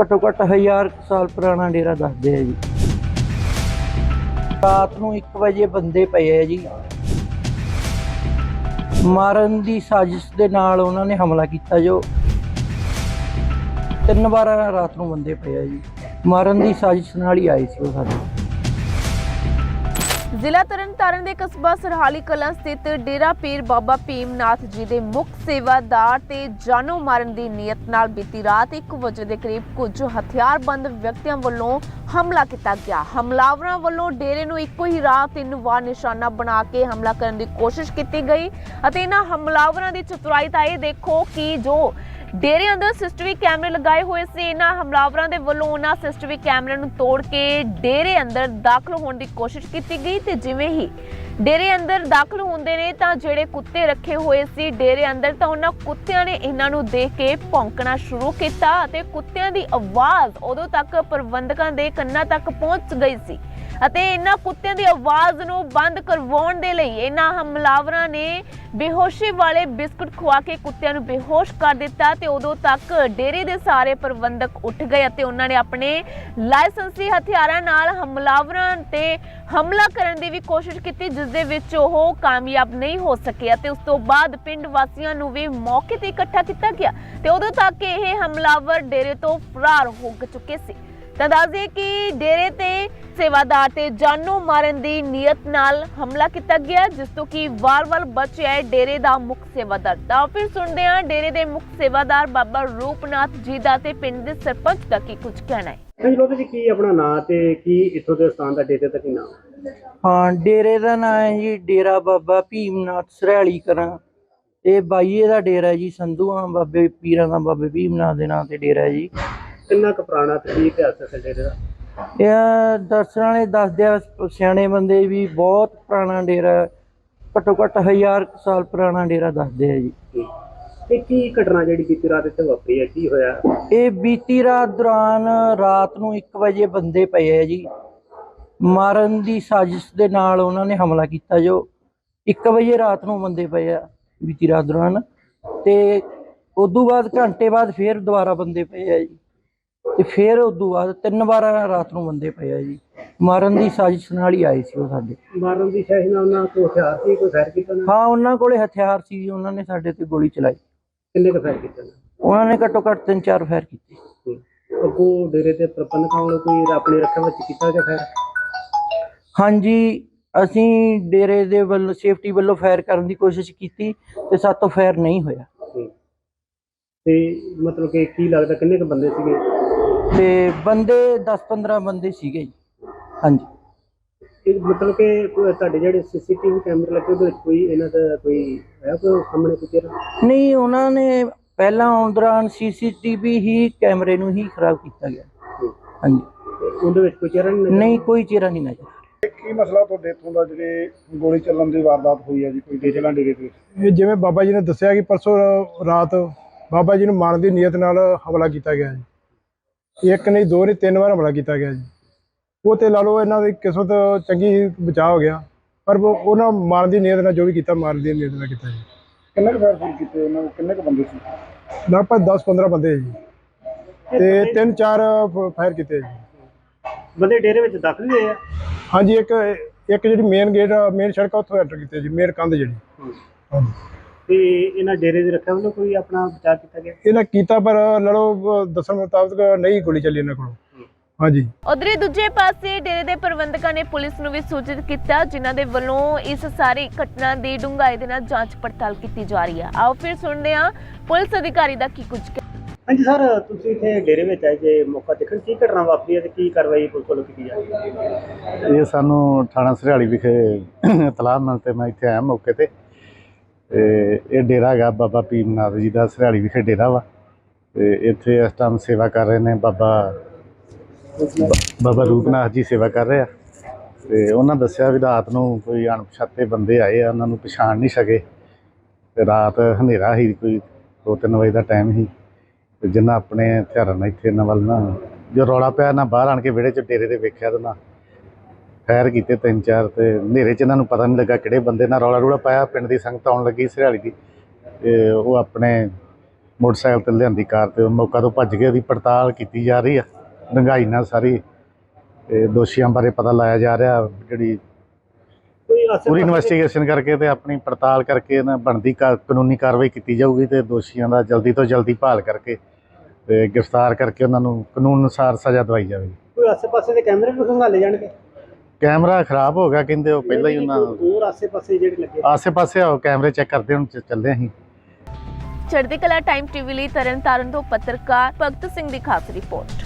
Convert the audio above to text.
ਘੱਟੋ ਘੱਟ 1000 ਸਾਲ ਪੁਰਾਣਾ ਡੇਰਾ ਦੱਸਦੇ ਆ ਜੀ। ਰਾਤ ਨੂੰ 1 ਵਜੇ ਬੰਦੇ ਪਏ ਆ ਜੀ। ਮਾਰਨ ਦੀ ਸਾਜ਼ਿਸ਼ ਦੇ ਨਾਲ ਉਹਨਾਂ ਨੇ ਹਮਲਾ ਕੀਤਾ ਜੋ ਤਿੰਨ ਵਾਰ ਰਾਤ ਨੂੰ ਬੰਦੇ ਪਏ ਆ ਜੀ। ਮਾਰਨ ਦੀ ਸਾਜ਼ਿਸ਼ ਨਾਲ ਹੀ ਆਏ ਸੀ ਉਹ ਸਾਡੇ। ਜ਼ਿਲ੍ਹਾ ਤਰਨਤਾਰਨ ਦੇ ਕਸਬਾ ਸਰਹਾਲੀ ਕਲਾਂ ਸਥਿਤ ਡੇਰਾ ਪੀਰ ਬਾਬਾ ਭੀਮਨਾਥ ਜੀ ਦੇ ਮੁੱਖ ਸੇਵਾਦਾਰ ਤੇ ਜਾਨੋਂ ਮਾਰਨ ਦੀ ਨੀਅਤ ਨਾਲ ਬੀਤੀ ਰਾਤ 1 ਵਜੇ ਦੇ ਕਰੀਬ ਕੁਝ ਹਥਿਆਰਬੰਦ ਵਿਅਕਤੀਆਂ ਵੱਲੋਂ ਹਮਲਾ ਕੀਤਾ ਗਿਆ। ਹਮਲਾਵਰਾਂ ਵੱਲੋਂ ਡੇਰੇ ਨੂੰ ਇੱਕੋ ਹੀ ਰਾਹ ਤਿੰਨ ਵਾਰ ਨਿਸ਼ਾਨਾ ਬਣਾ ਕੇ ਹਮਲਾ ਕਰਨ ਦੀ ਕੋਸ਼ਿਸ਼ ਕੀਤੀ ਗਈ ਅਤੇ ਇਹਨਾਂ ਹਮਲਾਵਰਾਂ ਦੀ ਚਤੁਰਾਈ ਤਾਂ ਇਹ ਦੇਖੋ ਕਿ ਜੋ ਡੇਰੇ ਅੰਦਰ ਸਿਸਟਮੀ ਕੈਮਰੇ ਲਗਾਏ ਹੋਏ ਸੀ। ਇਹਨਾਂ ਹਮਲਾਵਰਾਂ ਦੇ ਵੱਲੋਂ ਉਹਨਾਂ ਸਿਸਟਮੀ ਕੈਮਰਿਆਂ ਨੂੰ ਤੋੜ ਕੇ ਡੇਰੇ ਅੰਦਰ ਦਾਖਲ ਹੋਣ ਦੀ ਕੋਸ਼ਿਸ਼ ਕੀਤੀ ਗਈ ਤੇ ਜਿਵੇਂ ਹੀ ਡੇਰੇ ਅੰਦਰ ਦਾਖਲ ਹੁੰਦੇ ਨੇ ਤਾਂ ਜਿਹੜੇ ਕੁੱਤੇ ਰੱਖੇ ਹੋਏ ਸੀ ਡੇਰੇ ਅੰਦਰ ਤਾਂ ਉਹਨਾਂ ਕੁੱਤਿਆਂ ਨੇ ਇਹਨਾਂ ਨੂੰ ਦੇਖ ਕੇ ਭੌਂਕਣਾ ਸ਼ੁਰੂ ਕੀਤਾ ਅਤੇ ਕੁੱਤਿਆਂ ਦੀ ਆਵਾਜ਼ ਉਦੋਂ ਤੱਕ ਪ੍ਰਬੰਧਕਾਂ ਦੇ ਕੰਨਾਂ ਤੱਕ ਪਹੁੰਚ ਗਈ ਸੀ। ਅਤੇ ਇਹਨਾਂ ਕੁੱਤਿਆਂ ਦੀ ਆਵਾਜ਼ ਨੂੰ ਬੰਦ ਕਰਵਾਉਣ ਦੇ ਲਈ ਇਹਨਾਂ ਹਮਲਾਵਰਾਂ ਨੇ ਬੇਹੋਸ਼ੀ ਵਾਲੇ ਬਿਸਕੁਟ ਖਵਾ ਕੇ ਕੁੱਤਿਆਂ ਨੂੰ ਬੇਹੋਸ਼ ਕਰ ਦਿੱਤਾ ਤੇ ਉਦੋਂ ਤੱਕ ਡੇਰੇ ਦੇ ਸਾਰੇ ਪ੍ਰਬੰਧਕ ਉੱਠ ਗਏ ਅਤੇ ਉਹਨਾਂ ਨੇ ਆਪਣੇ ਲਾਇਸੈਂਸੀ ਹਥਿਆਰਾਂ ਨਾਲ ਹਮਲਾਵਰਾਂ ਤੇ ਹਮਲਾ ਕਰਨ ਦੀ ਵੀ ਕੋਸ਼ਿਸ਼ ਕੀਤੀ, ਜਿਸ ਦੇ ਵਿੱਚ ਉਹ ਕਾਮਯਾਬ ਨਹੀਂ ਹੋ ਸਕੇ ਅਤੇ ਉਸ ਤੋਂ ਬਾਅਦ ਪਿੰਡ ਵਾਸੀਆਂ ਨੂੰ ਵੀ ਮੌਕੇ ਤੇ ਇਕੱਠਾ ਕੀਤਾ ਗਿਆ ਤੇ ਉਦੋਂ ਤੱਕ ਇਹ ਹਮਲਾਵਰ ਡੇਰੇ ਤੋਂ ਫਰਾਰ ਹੋ ਚੁੱਕੇ ਸੀ। ਤਾਂ ਦੱਸਦੇ ਕਿ ਡੇਰੇ ਤੇ ਸੇਵਾਦਾਰ ਤੇ ਜਾਨੋਂ ਮਾਰਨ ਦੀ ਨੀਅਤ ਨਾਲ ਹਮਲਾ ਕੀਤਾ ਗਿਆ ਜਿਸ ਤੋਂ ਕਿ ਵਾਰ-ਵਾਰ ਬਚਿਆ ਹੈ ਡੇਰੇ ਦਾ ਮੁੱਖ ਸੇਵਾਦਾਰ। ਤਾਂ ਫਿਰ ਸੁਣਦੇ ਹਾਂ ਡੇਰੇ ਦੇ ਮੁੱਖ ਸੇਵਾਦਾਰ ਬਾਬਾ ਰੂਪਨਾਥ ਜੀ ਦਾ ਤੇ ਪਿੰਡ ਦੇ ਸਰਪੰਚ ਦਾ ਕੀ ਕੁਝ ਕਹਿਣਾ ਹੈ? ਲੋਕ ਜੀ ਕੀ ਆਪਣਾ ਨਾਂ ਤੇ ਕੀ ਇੱਥੋਂ ਦੇ ਸਥਾਨ ਦਾ ਡੇਰੇ ਦਾ ਕੀ ਨਾਮ? ਹਾਂ ਡੇਰੇ ਦਾ ਨਾਮ ਹੈ ਜੀ ਡੇਰਾ ਬਾਬਾ ਭੀਮਨਾਥ ਸਰੈਲੀ ਕਰਾਂ ਇਹ ਬਾਈਏ ਦਾ ਡੇਰਾ ਜੀ ਸੰਧੂਆਂ ਬਾਬੇ ਪੀਰਾਂ ਦਾ ਬਾਬੇ ਭੀਮਨਾਥ ਦੇ ਨਾਂ ਤੇ ਡੇਰਾ ਹੈ ਜੀ। ਕਿੰਨਾ ਕੁ ਪੁਰਾਣਾ ਤੇ ਕੀ ਇਤਿਹਾਸ ਹੈ ਡੇਰੇ ਦਾ? ਇਹ ਦਰਸ਼ਨ ਵਾਲੇ ਦੱਸਦੇ ਆ ਸਿਆਣੇ ਬੰਦੇ ਵੀ ਬਹੁਤ ਪੁਰਾਣਾ ਡੇਰਾ। ਘੱਟੋ ਘੱਟ 1000 ਸਾਲ ਪੁਰਾਣਾ ਡੇਰਾ ਦੱਸਦੇ ਆ ਜੀ। ਇਹ ਕੀ ਘਟਨਾ ਜਿਹੜੀ ਬੀਤੀ ਰਾਤ ਇੱਥੇ ਵਾਪਰੀ ਹੈ ਕੀ ਹੋਇਆ? ਇਹ ਬੀਤੀ ਰਾਤ ਦੌਰਾਨ ਰਾਤ ਨੂੰ 1 ਵਜੇ ਬੰਦੇ ਪਏ ਆ ਜੀ। ਮਾਰਨ ਦੀ ਸਾਜ਼ਿਸ਼ ਦੇ ਨਾਲ ਉਹਨਾਂ ਨੇ ਹਮਲਾ ਕੀਤਾ ਜੋ 1 ਵਜੇ ਰਾਤ ਨੂੰ ਬੰਦੇ ਪਏ ਆ ਬੀਤੀ ਰਾਤ ਦੌਰਾਨ। ਤੇ ਉਦੋਂ ਬਾਅਦ ਘੰਟੇ ਬਾਅਦ ਫੇਰ ਦੁਬਾਰਾ ਬੰਦੇ ਪਏ ਆ ਜੀ। ਤੇ ਫੇਰ ਉਦੋਂ ਬਾਅਦ ਤਿੰਨ ਵਾਰ ਰਾਤ ਨੂੰ ਬੰਦੇ ਪਏ ਆ ਜੀ। ਮਾਰਨ ਦੀ ਸਾਜ਼ਿਸ਼ ਨਾਲ ਹੀ ਆਏ ਸੀ ਉਹ ਸਾਡੇ। ਮਾਰਨ ਦੀ ਸ਼ਾਹੀ ਨਾਲ ਉਹਨਾਂ ਕੋਲ ਹਥਿਆਰ ਸੀ ਕੋਈ ਫਾਇਰ ਕੀਤਾ ਨਾ? ਹਾਂ ਉਹਨਾਂ ਕੋਲੇ ਹਥਿਆਰ ਸੀ ਜੀ, ਉਹਨਾਂ ਨੇ ਸਾਡੇ ਤੇ ਗੋਲੀ ਚਲਾਈ। ਕਿੰਨੇ ਕੁ ਫਾਇਰ ਕੀਤਾ ਉਹਨਾਂ ਨੇ? ਘੱਟੋ ਘੱਟ ਤਿੰਨ ਚਾਰ ਫਾਇਰ ਕੀਤੇ। ਅੱਗੋਂ ਡੇਰੇ ਤੇ ਪ੍ਰਬੰਧਕਾਂ ਵੱਲੋਂ ਕੋਈ ਆਪਣੀ ਰੱਖਿਆ ਵਿੱਚ ਕੀਤਾ ਜਾਂ ਫਾਇਰ? ਹਾਂਜੀ ਅਸੀਂ ਡੇਰੇ ਦੇ ਵੱਲੋਂ ਸੇਫਟੀ ਵੱਲੋਂ ਫਾਇਰ ਕਰਨ ਦੀ ਕੋਸ਼ਿਸ਼ ਕੀਤੀ ਤੇ ਸਾਤੋਂ ਫਾਇਰ ਨਹੀਂ ਹੋਇਆ। ਤੇ ਮਤਲਬ ਕਿ ਕੀ ਲੱਗਦਾ ਕਿੰਨੇ ਕੁ ਬੰਦੇ ਸੀਗੇ? ਤੇ ਬੰਦੇ 10-15 ਬੰਦੇ ਸੀਗੇ ਜੀ। ਹਾਂਜੀ। ਇਹ ਮਤਲਬ ਕਿ ਕੋਈ ਤੁਹਾਡੇ ਜਿਹੜੇ ਸੀਸੀਟੀਵੀ ਕੈਮਰੇ ਲੱਗੇ ਉਹਦੇ ਵਿੱਚ ਕੋਈ ਇਹਨਾਂ ਦਾ ਕੋਈ ਹੈ ਕੋਈ ਸਾਹਮਣੇ ਕੋਈ ਚਿਹਰਾ? ਨਹੀਂ ਉਹਨਾਂ ਨੇ ਪਹਿਲਾਂ ਆਉਣ ਦੌਰਾਨ ਸੀਸੀਟੀਵੀ ਹੀ ਕੈਮਰੇ ਨੂੰ ਹੀ ਖਰਾਬ ਕੀਤਾ ਗਿਆ। ਹਾਂਜੀ। ਤੇ ਉਹਦੇ ਵਿੱਚ ਕੋਈ ਚਿਹਰਾ ਨਹੀਂ ਨਜ਼ਰ ਨਹੀਂ ਕੋਈ ਚਿਹਰਾ ਨਹੀਂ ਨਜ਼ਰ ਕੀ ਮਸਲਾ ਤੁਹਾਡੇ ਇੱਥੋਂ ਦਾ ਜਿਹੜੇ ਗੋਲੀ ਚੱਲਣ ਦੀ ਵਾਰਦਾਤ ਹੋਈ ਹੈ ਜੀ ਕੋਈ ਡੇਰੇ ਨਾਲ ਡੇਰੇ ਤੇ ਇਹ ਜਿਵੇਂ ਬਾਬਾ ਜੀ ਨੇ ਦੱਸਿਆ ਕਿ ਪਰਸੋਂ ਰਾਤ ਬਾਬਾ ਜੀ ਨੂੰ ਮਾਰਨ ਦੀ ਨੀਅਤ ਨਾਲ ਹਮਲਾ ਕੀਤਾ ਗਿਆ ਜੀ। ਇੱਕ ਨਹੀਂ ਦੋ ਨਹੀਂ ਤਿੰਨ ਵਾਰ ਹਮਲਾ ਕੀਤਾ ਗਿਆ ਜੀ। ਉਹ ਤੇ ਲਾ ਲਓ ਇਹਨਾਂ ਦੀ ਕਿਸਮਤ ਚੰਗੀ ਬਚਾਅ ਹੋ ਗਿਆ ਪਰ ਉਹ- ਉਹਨਾਂ ਮਾਰਨ ਦੀ ਨੀਅਤ ਨਾਲ ਜੋ ਵੀ ਕੀਤਾ ਮਾਰਨ ਦੀ ਨੀਅਤ ਨਾਲ ਕੀਤਾ ਜੀ। ਕਿੰਨੇ ਕੁ ਫਾਇਰ ਕੀਤੇ ਉਹਨਾਂ ਕਿੰਨੇ ਕੁ ਬੰਦੇ ਸੀ? ਲਗਭਗ 10 15 ਬੰਦੇ ਜੀ। ਤੇ ਤਿੰਨ ਚਾਰ ਫਾਇਰ ਕੀਤੇ ਜੀ। ਬੰਦੇ ਡੇਰੇ ਵਿੱਚ ਦਾਖਲ ਹੋਏ ਆ? ਹਾਂਜੀ ਇੱਕ ਇੱਕ ਜਿਹੜੀ ਮੇਨ ਗੇਟ ਮੇਨ ਸੜਕ ਉੱਥੋਂ ਐਂਟਰ ਕੀਤੇ ਜੀ ਮੇਨ ਕੰਧ ਜਿਹੜੀ। ਹਾਂਜੀ। ਤੇ ਇਹਨਾਂ ਡੇਰੇ ਦੀ ਰੱਖਿਆ ਵੱਲੋਂ ਕੋਈ ਆਪਣਾ ਵਿਚਾਰ ਕੀਤਾ ਗਿਆ? ਇਹਨਾਂ ਕੀਤਾ ਪਰ ਲੜੋ ਦੱਸਣ ਮੁਤਾਬਕ ਨਹੀਂ ਗੋਲੀ ਚੱਲੀ ਇਹਨਾਂ ਕੋਲੋਂ। ਹਾਂਜੀ। ਉਧਰੇ ਦੂਜੇ ਪਾਸੇ ਡੇਰੇ ਦੇ ਪ੍ਰਬੰਧਕਾਂ ਨੇ ਪੁਲਿਸ ਨੂੰ ਵੀ ਸੂਚਿਤ ਕੀਤਾ ਜਿਨ੍ਹਾਂ ਦੇ ਵੱਲੋਂ ਇਸ ਸਾਰੀ ਘਟਨਾ ਦੀ ਡੂੰਘਾਈ ਦੇ ਨਾਲ ਜਾਂਚ ਪੜਤਾਲ ਕੀਤੀ ਜਾ ਰਹੀ ਹੈ। ਆਓ ਫਿਰ ਸੁਣਦੇ ਹਾਂ ਪੁਲਿਸ ਅਧਿਕਾਰੀ ਦਾ ਕੀ ਕੁਝ ਹਾਂਜੀ ਸਰ ਤੁਸੀਂ ਇੱਥੇ ਡੇਰੇ ਵਿੱਚ ਆਏ ਜੇ ਮੌਕਾ ਦੇਖਣ ਕੀ ਘਟਨਾ ਵਾਪਰੀ ਹੈ ਤੇ ਕੀ ਕਾਰਵਾਈ ਪੁਲਿਸ ਵੱਲੋਂ ਕੀਤੀ ਜਾ ਰਹੀ ਹੈ? ਇਹ ਸਾਨੂੰ ਥਾਣਾ ਸਰਿਆਲੀ ਵਿਖੇ ਇਤਲਾਹ ਮਿਲ ਤੇ ਮੈਂ ਇੱਥੇ ਆਇਆ ਮੌਕੇ ਤੇ। ਤੇ ਇਹ ਡੇਰਾ ਹੈਗਾ ਬਾਬਾ ਭੀਮਨਾਥ ਜੀ ਦਾ, ਸਰਿਆਲੀ ਵਿਖੇ ਡੇਰਾ ਵਾ। ਤੇ ਇੱਥੇ ਇਸ ਟਾਈਮ ਸੇਵਾ ਕਰ ਰਹੇ ਨੇ ਬਾਬਾ ਬਾਬਾ ਰੂਪਨਾਥ ਜੀ ਸੇਵਾ ਕਰ ਰਹੇ ਆ। ਤੇ ਉਹਨਾਂ ਦੱਸਿਆ ਵੀ ਰਾਤ ਨੂੰ ਕੋਈ ਅਣਪਛਾਤੇ ਬੰਦੇ ਆਏ ਆ, ਉਹਨਾਂ ਨੂੰ ਪਛਾਣ ਨਹੀਂ ਸਕੇ। ਤੇ ਰਾਤ ਹਨੇਰਾ ਸੀ ਕੋਈ 2-3 ਵਜੇ ਦਾ ਟਾਈਮ ਹੀ ਤੇ ਜਿੰਨਾ ਆਪਣੇ ਹਥਿਆਰਾਂ ਨਾਲ ਇੱਥੇ ਇਹਨਾਂ ਵੱਲ ਨਾ, ਜੋ ਰੌਲਾ ਪਿਆ, ਨਾ ਬਾਹਰ ਆਣ ਕੇ ਵਿਹੜੇ 'ਚ ਡੇਰੇ ਦੇ ਵੇਖਿਆ ਤੇ ਨਾ ਫਾਇਰ ਕੀਤੇ ਤਿੰਨ ਚਾਰ ਤੇ ਹਨੇਰੇ 'ਚ ਇਹਨਾਂ ਨੂੰ ਪਤਾ ਨਹੀਂ ਲੱਗਾ ਕਿਹੜੇ ਬੰਦੇ ਨਾਲ ਰੌਲਾ ਰੂਲਾ ਪਾਇਆ ਪਿੰਡ ਦੀ ਸੰਗਤ ਆਉਣ ਲੱਗੀ ਸਰਿਆਲੀ ਦੀ ਤੇ ਉਹ ਆਪਣੇ ਮੋਟਰਸਾਈਕਲ ਤੇ ਲਿਆਂਦੀ ਕਾਰ ਤੇ ਮੌਕਾ ਤੋਂ ਭੱਜ ਗਏ ਉਹਦੀ ਪੜਤਾਲ ਕੀਤੀ ਜਾ ਰਹੀ ਆ ਡੰਗਾਈ ਨਾਲ ਸਾਰੀ ਤੇ ਦੋਸ਼ੀਆਂ ਬਾਰੇ ਪਤਾ ਲਾਇਆ ਜਾ ਰਿਹਾ ਜਿਹੜੀ ਪੂਰੀ ਇਨਵੈਸਟੀਗੇਸ਼ਨ ਕਰਕੇ ਤੇ ਆਪਣੀ ਪੜਤਾਲ ਕਰਕੇ ਨਾ ਬਣਦੀ ਕਾਨੂੰਨੀ ਕਾਰਵਾਈ ਕੀਤੀ ਜਾਊਗੀ ਤੇ ਦੋਸ਼ੀਆਂ ਦਾ ਜਲਦੀ ਤੋਂ ਜਲਦੀ ਭਾਲ ਕਰਕੇ ਤੇ ਗ੍ਰਿਫਤਾਰ ਕਰਕੇ ਉਹਨਾਂ ਨੂੰ ਕਾਨੂੰਨ ਅਨੁਸਾਰ ਸਜ਼ਾ ਦਵਾਈ ਜਾਵੇਗੀ। ਕੋਈ ਆਸੇ-ਪਾਸੇ ਦੇ ਕੈਮਰੇ ਵੀ ਖੰਗਾਲੇ ਜਾਣਗੇ? ਕੈਮਰਾ ਖਰਾਬ ਹੋ ਗਿਆ ਕਹਿੰਦੇ ਉਹ ਪਹਿਲਾਂ ਹੀ ਉਹਨਾਂ ਹੋਰ ਆਸੇ-ਪਾਸੇ ਜਿਹੜੇ ਲੱਗੇ ਆਸੇ-ਪਾਸੇ ਆਓ ਕੈਮਰੇ ਚੈੱਕ ਕਰਦੇ ਹੁਣ ਚ- ਚੱਲੇ ਅਸੀਂ। ਚੜ੍ਹਦੀ ਕਲਾ ਟਾਈਮ ਟੀਵੀ ਲਈ ਤਰਨਤਾਰਨ ਤੋਂ ਪੱਤਰਕਾਰ ਭਗਤ ਸਿੰਘ ਦੀ ਖਾਸ ਰਿਪੋਰਟ।